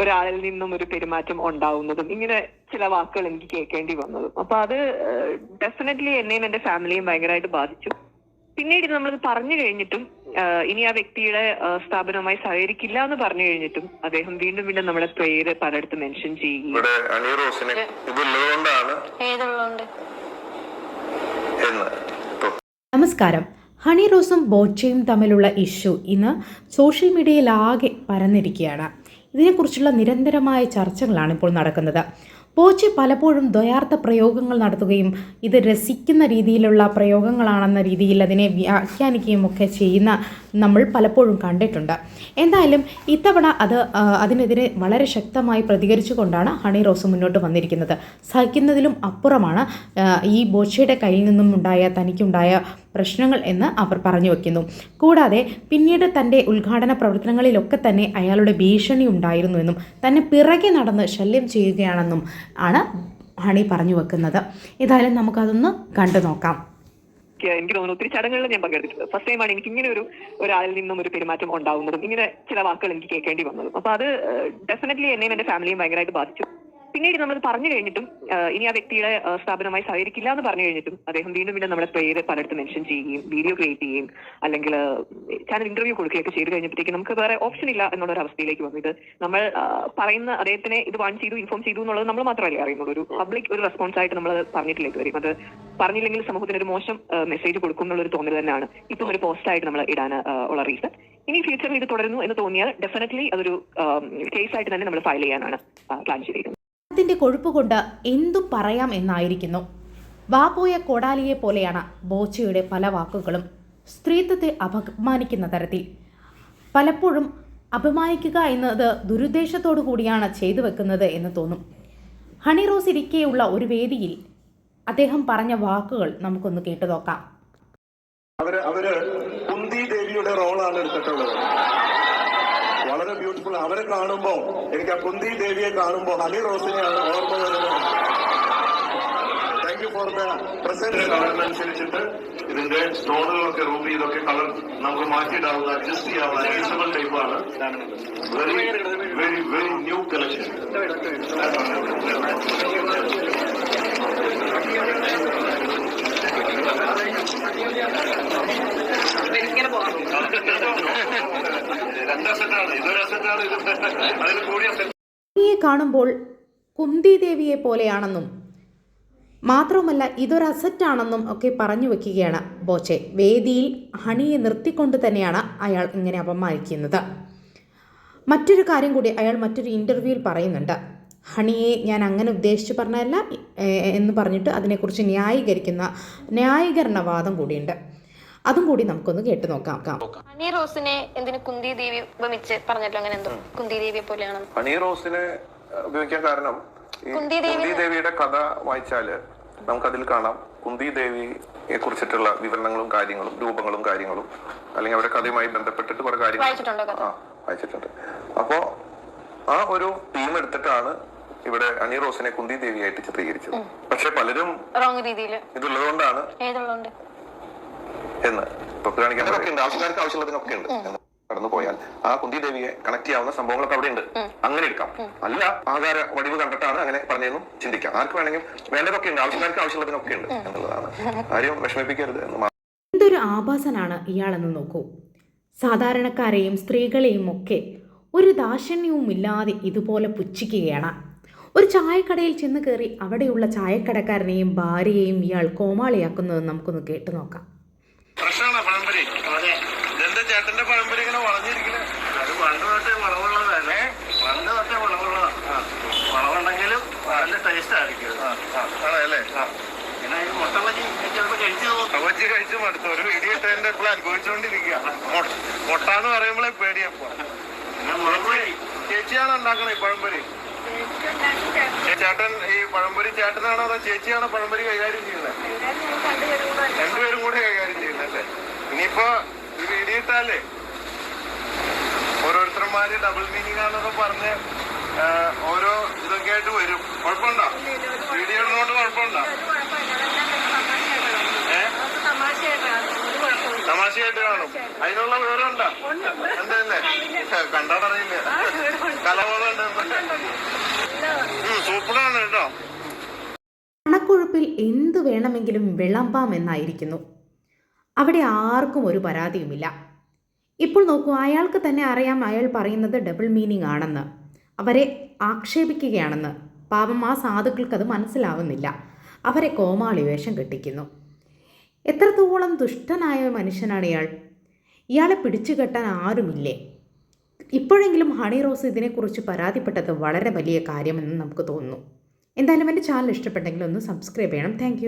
ഒരാളിൽ നിന്നും ഒരു പെരുമാറ്റം ഉണ്ടാവുന്നതും ഇങ്ങനെ ചില വാക്കുകൾ എനിക്ക് കേൾക്കേണ്ടി വന്നതും. അപ്പൊ അത് ഡെഫിനറ്റ്ലി എന്നെയും എന്റെ ഫാമിലിയും ഭയങ്കരമായിട്ട് ബാധിച്ചു. പിന്നീട് നമ്മൾ പറഞ്ഞു കഴിഞ്ഞിട്ടും ഇനി ആ വ്യക്തിയുടെ സ്ഥാപനവുമായി സഹകരിക്കില്ല എന്ന് പറഞ്ഞു കഴിഞ്ഞിട്ടും അദ്ദേഹം വീണ്ടും വീണ്ടും നമ്മുടെ പേര് പലയിടത്ത് മെൻഷൻ ചെയ്യും നമസ്കാരം. ഹണി റോസും ബോച്ചയും തമ്മിലുള്ള ഇഷ്യൂ ഇന്ന് സോഷ്യൽ മീഡിയയിൽ ആകെ പരന്നിരിക്കുകയാണ്. ഇതിനെക്കുറിച്ചുള്ള നിരന്തരമായ ചർച്ചകളാണ് ഇപ്പോൾ നടക്കുന്നത്. പോച്ച് പലപ്പോഴും ദ്വയാർത്ഥ പ്രയോഗങ്ങൾ നടത്തുകയും ഇത് രസിക്കുന്ന രീതിയിലുള്ള പ്രയോഗങ്ങളാണെന്ന രീതിയിൽ അതിനെ വ്യാഖ്യാനിക്കുകയും ഒക്കെ ചെയ്യുന്ന നമ്മൾ പലപ്പോഴും കണ്ടിട്ടുണ്ട്. എന്തായാലും ഇത്തവണ അത് അതിനെതിരെ വളരെ ശക്തമായി പ്രതികരിച്ചുകൊണ്ടാണ് ഹണി റോസ് മുന്നോട്ട് വന്നിരിക്കുന്നത്. സഹിക്കുന്നതിലും അപ്പുറമാണ് ഈ ബോച്ചയുടെ കയ്യിൽ നിന്നും ഉണ്ടായ തനിക്കുണ്ടായ പ്രശ്നങ്ങൾ എന്ന് അവർ പറഞ്ഞു വയ്ക്കുന്നു കൂടാതെ പിന്നീട് തന്റെ ഉദ്ഘാടന പ്രവർത്തനങ്ങളിലൊക്കെ തന്നെ അയാളുടെ ഭീഷണി ഉണ്ടായിരുന്നുവെന്നും തന്നെ പിറകെ നടന്ന് ശല്യം ചെയ്യുകയാണെന്നും ആണ് ഹണി പറഞ്ഞു വെക്കുന്നത്. ഏതായാലും നമുക്കതൊന്ന് കണ്ടു നോക്കാം എനിക്ക് എനിക്ക് തോന്നുന്നു ഒത്തിരി ചടങ്ങുകളിൽ ഞാൻ പങ്കെടുത്തിട്ടുണ്ട്. ഫസ്റ്റ് ടൈമാണ് എനിക്ക് ഇങ്ങനെ ഒരു ഒരാളിൽ നിന്നും ഒരു പെരുമാറ്റം ഉണ്ടാവുന്നതും ഇങ്ങനെ ചില വാക്കുകൾ എനിക്ക് കേൾക്കേണ്ടി വന്നതും. അപ്പൊ അത് ഡെഫിനറ്റ്ലി എന്നെയും എന്റെ ഫാമിലിയും ഭയങ്കരമായിട്ട് ബാധിച്ചു. പിന്നീട് നമ്മൾ പറഞ്ഞു കഴിഞ്ഞിട്ടും ഇനി ആ വ്യക്തിയുടെ സ്ഥാപനമായി സഹകരിക്കില്ല എന്ന് പറഞ്ഞു കഴിഞ്ഞിട്ടും അദ്ദേഹം വീണ്ടും വീണ്ടും നമ്മുടെ പേര് പലയിടത്ത് മെൻഷൻ ചെയ്യുകയും വീഡിയോ ക്രിയേറ്റ് ചെയ്യുകയും അല്ലെങ്കിൽ ചാനൽ ഇന്റർവ്യൂ കൊടുക്കുകയൊക്കെ ചെയ്ത് കഴിഞ്ഞപ്പോഴത്തേക്ക് നമുക്ക് വേറെ ഓപ്ഷൻ ഇല്ല എന്നുള്ള ഒരു അവസ്ഥയിലേക്ക് വന്നു. ഇത് നമ്മൾ പറയുന്ന അദ്ദേഹത്തിനെ ഇത് വാൺ ചെയ്തു ഇൻഫോം ചെയ്തു എന്നുള്ളത് നമ്മൾ മാത്രമല്ലേ അറിയുന്നുള്ളൂ. ഒരു പബ്ലിക് ഒരു റെസ്പോൺസ് ആയിട്ട് നമ്മൾ പറഞ്ഞിട്ടില്ല വരും അത് പറഞ്ഞില്ലെങ്കിൽ സമൂഹത്തിന് ഒരു മോശം മെസ്സേജ് കൊടുക്കും എന്നുള്ള ഒരു തോന്നൽ തന്നെയാണ് ഇപ്പം ഒരു പോസ്റ്റ് ആയിട്ട് നമ്മൾ ഇടാൻ ഉള്ള റീസൺ ഇനി ഫ്യൂച്ചറിൽ ഇത് തുടരുന്നു എന്ന് തോന്നിയാൽ ഡെഫിനറ്റ്ലി അതൊരു കേസ് ആയിട്ട് തന്നെ നമ്മൾ ഫയൽ ചെയ്യാനാണ് പ്ലാൻ ചെയ്തിരിക്കുന്നത്. ത്തിന്റെ കൊഴുപ്പ് കൊണ്ട് എന്തും പറയാം എന്നായിരിക്കുന്നു. വാപോയ കോടാലിയെ പോലെയാണ് ബോച്ചയുടെ പല വാക്കുകളും സ്ത്രീത്വത്തെ അപമാനിക്കുന്ന തരത്തിൽ. പലപ്പോഴും അപമാനിക്കുക എന്നത് ദുരുദ്ദേശത്തോടു കൂടിയാണ് ചെയ്തു വെക്കുന്നത് എന്ന് തോന്നും. ഹണി റോസ് ഇരിക്കെയുള്ള ഒരു വേദിയിൽ അദ്ദേഹം പറഞ്ഞ വാക്കുകൾ നമുക്കൊന്ന് കേട്ടു നോക്കാം. അവർ അവർ കുന്തി ദേവിയുടെ റോളാണ് എടുത്തിട്ടുള്ളത്. വളരെ ബ്യൂട്ടിഫുൾ അവരെ കാണുമ്പോ എനിക്ക് ആ കുന്തി ദേവിയെ കാണുമ്പോ ഹണി റോസിനെയാണ് ഓർമ്മ വരുന്നത്. Thank you for the present കളറിനനുസരിച്ചിട്ട് ഇതിന്റെ സ്റ്റോണുകളൊക്കെ റൂബി ഇതൊക്കെ കളർ നമുക്ക് മാറ്റിയിടാവുന്ന അഡ്ജസ്റ്റ് ചെയ്യാവുന്ന അഡീഷണൽ ടൈപ്പാണ് very very very new collection രണ്ടാം ഹണിയെ കാണുമ്പോൾ കുന്തി ദേവിയെ പോലെയാണെന്നും മാത്രവുമല്ല ഇതൊരു അസറ്റാണെന്നും ഒക്കെ പറഞ്ഞു വെക്കുകയാണ് ബോച്ചെ. വേദിയിൽ ഹണിയെ നിർത്തിക്കൊണ്ട് തന്നെയാണ് അയാൾ ഇങ്ങനെ അപമാനിക്കുന്നത്. മറ്റൊരു കാര്യം കൂടി അയാൾ മറ്റൊരു ഇന്റർവ്യൂവിൽ പറയുന്നുണ്ട്. ഹണിയെ ഞാൻ അങ്ങനെ ഉദ്ദേശിച്ച് പറഞ്ഞതല്ല എന്ന് പറഞ്ഞിട്ട് അതിനെക്കുറിച്ച് ന്യായീകരിക്കുന്ന ന്യായീകരണവാദം കൂടിയുണ്ട്. അതും കൂടി നമുക്കൊന്ന് കേട്ടു നോക്കാം. ഹണി റോസിനെ എന്തിനു കുന്തി ദേവി ഉപമിച്ച് പറഞ്ഞല്ലോ അങ്ങനെ എന്തോ കുന്തി ദേവിയെ പോലെയാണ്? ഹണി റോസിനെ ഉപയോഗിക്കാൻ കാരണം കുന്തി കുന്തി ദേവിയുടെ കഥ വായിച്ചാൽ നമുക്കതിൽ കാണാം. കുന്തി ദേവിയെ കുറിച്ചിട്ടുള്ള വിവരണങ്ങളും കാര്യങ്ങളും രൂപങ്ങളും കാര്യങ്ങളും അല്ലെങ്കിൽ അവരുടെ കഥയുമായി ബന്ധപ്പെട്ടിട്ട് കുറെ കാര്യങ്ങൾ വായിച്ചിട്ടുണ്ടോ കഥ? ആ വായിച്ചിട്ടുണ്ട്. അപ്പോ ആ ഒരു ടീം എടുത്തിട്ടാണ് ഇവിടെ അണി റോസിനെ കുന്തി ദേവിയായിട്ട് ചിത്രീകരിച്ചത്. പക്ഷെ പലരും ഇതുള്ളതുകൊണ്ടാണ് എന്ന് ഇപ്പൊ ഉണ്ട് ആവശ്യക്കാർക്ക് ആവശ്യമുള്ളതിനൊക്കെ ഉണ്ട് കടന്നു പോയാൽ ആ കുന്തി ദേവിയെ കണക്ട് ചെയ്യാവുന്ന സംഭവങ്ങളൊക്കെ അവിടെ ഉണ്ട് അങ്ങനെ എടുക്കാം. അല്ല ആകാര വടിവ് കണ്ടിട്ടാണ് അങ്ങനെ പറഞ്ഞതെന്നും ചിന്തിക്കാം. ആർക്ക് വേണമെങ്കിലും വേണ്ടതൊക്കെ ഉണ്ട് ആവശ്യക്കാർക്ക് ആവശ്യമുള്ളതിനൊക്കെ ഉണ്ട് എന്നുള്ളതാണ്. ആരെയും വിഷമിപ്പിക്കരുത് എന്ന്. എന്തൊരു ആഭാസനാണ് ഇയാളെന്ന് നോക്കൂ. സാധാരണക്കാരെയും സ്ത്രീകളെയും ഒക്കെ ഒരു ദാക്ഷണ്യവുമില്ലാതെ ഇതുപോലെ പുച്ഛിക്കുകയാണ്. ഒരു ചായക്കടയിൽ ചെന്ന് കയറി അവിടെയുള്ള ചായക്കടക്കാരനെയും ഭാര്യയെയും ഇയാൾ കോമാളിയാക്കുന്നത് നമുക്കൊന്ന് കേട്ടു നോക്കാം. പഴംപൊരി ഇങ്ങനെ വളഞ്ഞിരിക്കണേ അത് പണ്ട് തൊട്ടേ വളവുള്ളതല്ലേ പണ്ട് തൊട്ടേ വളവുള്ളതാണ്. വളവുണ്ടെങ്കിലും നല്ല ടേസ്റ്റ് ആയിരിക്കും ആണല്ലേ പിന്നെ ഈ മുട്ട ബജി ചിലപ്പോ കഴിച്ചു ബജി കഴിച്ച് മടുത്തു. ഒരു ഇടിയിട്ടതിന്റെ ഇപ്പോൾ അനുഭവിച്ചുകൊണ്ടിരിക്കുക മുട്ട എന്ന് പറയുമ്പോഴേ പേടിയപ്പോ. ചേച്ചിയാണ് ഉണ്ടാക്കണേ പഴംപൊരി? ചേട്ടൻ ഈ പഴംപൊരി ചേട്ടനാണോ അതോ ചേച്ചിയാണോ പഴംപൊരി കൈകാര്യം ചെയ്യുന്നത് രണ്ടുപേരും കൂടെ കൈകാര്യം ചെയ്യുന്നല്ലേ? ഇനിയിപ്പോ വീഡിയോ ഇടിയിട്ടാലേ ഓരോരുത്തർമാര് ഡബിൾ മീനിങ് ആണെന്നൊക്കെ പറഞ്ഞ് ഓരോ ഇതൊക്കെ ആയിട്ട് വരും. കുഴപ്പമുണ്ടോ? വീഡിയോ ഇടുന്നോണ്ട് കുഴപ്പമുണ്ടോ തമാശയായിട്ട് കാണും. അതിനുള്ള വിവരം ഉണ്ടോ എന്തല്ലേ കണ്ടാടറിയില്ല കലപോലെ സൂപ്പറാണ് കേട്ടോ. പണക്കൊഴുപ്പിൽ എന്തു വേണമെങ്കിലും വിളമ്പാമെന്നായിരിക്കുന്നു. അവിടെ ആർക്കും ഒരു പരാതിയുമില്ല. ഇപ്പോൾ നോക്കൂ അയാൾക്ക് തന്നെ അറിയാം അയാൾ പറയുന്നത് ഡബിൾ മീനിങ് ആണെന്ന്. അവരെ ആക്ഷേപിക്കുകയാണെന്ന്. പാപം ആ സാധുക്കൾക്കത് മനസ്സിലാവുന്നില്ല. അവരെ കോമാളി വേഷം കെട്ടിക്കുന്നു. എത്രത്തോളം ദുഷ്ടനായ മനുഷ്യനാണ് ഇയാൾ. ഇയാളെ പിടിച്ചു കെട്ടാൻ ആരുമില്ലേ? ഇപ്പോഴെങ്കിലും ഹണി റോസ് ഇതിനെക്കുറിച്ച് പരാതിപ്പെട്ടത് വളരെ വലിയ കാര്യമെന്ന് നമുക്ക് തോന്നുന്നു. എന്തായാലും എന്റെ ചാനൽ ഇഷ്ടപ്പെട്ടെങ്കിൽ ഒന്ന് സബ്സ്ക്രൈബ് ചെയ്യണം. താങ്ക്